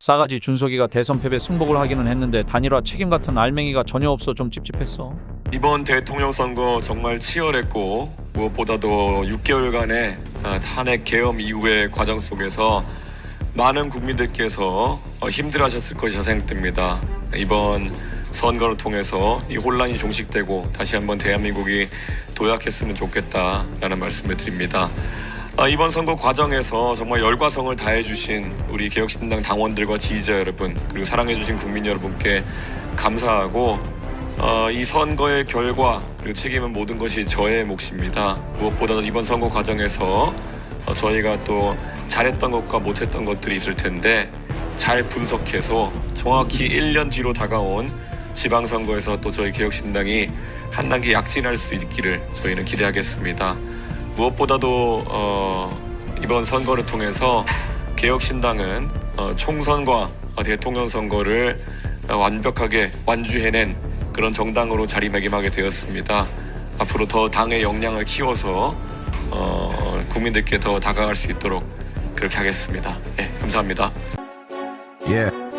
싸가지 준석이가 대선 패배 승복을 하기는 했는데 단일화 책임 같은 알맹이가 전혀 없어 좀 찝찝했어. 이번 대통령 선거 정말 치열했고 무엇보다도 6개월간의 아, 탄핵 계엄 이후의 과정 속에서 많은 국민들께서 어, 힘들어하셨을 것이 생각됩니다. 이번 선거를 통해서 이 혼란이 종식되고 다시 한번 대한민국이 도약했으면 좋겠다라는 말씀을 드립니다. 아, 이번 선거 과정에서 정말 열과성을 다해주신 우리 개혁신당 당원들과 지지자 여러분 그리고 사랑해주신 국민 여러분께 감사하고 어, 이 선거의 결과 그리고 책임은 모든 것이 저의 몫입니다. 무엇보다도 이번 선거 과정에서 어, 저희가 또 잘했던 것과 못했던 것들이 있을 텐데 잘 분석해서 정확히 1년 뒤로 다가온 지방선거에서 또 저희 개혁신당이 한 단계 약진할 수 있기를 저희는 기대하겠습니다. 무엇보다도 어, 이번 선거를 통해서 개혁신당은 어, 총선과 어, 대통령 선거를 어, 완벽하게 완주해낸 그런 정당으로 자리매김하게 되었습니다. 앞으로 더 당의 역량을 키워서 어, 국민들께 더 다가갈 수 있도록 그렇게 하겠습니다. 예, 감사합니다. Yeah.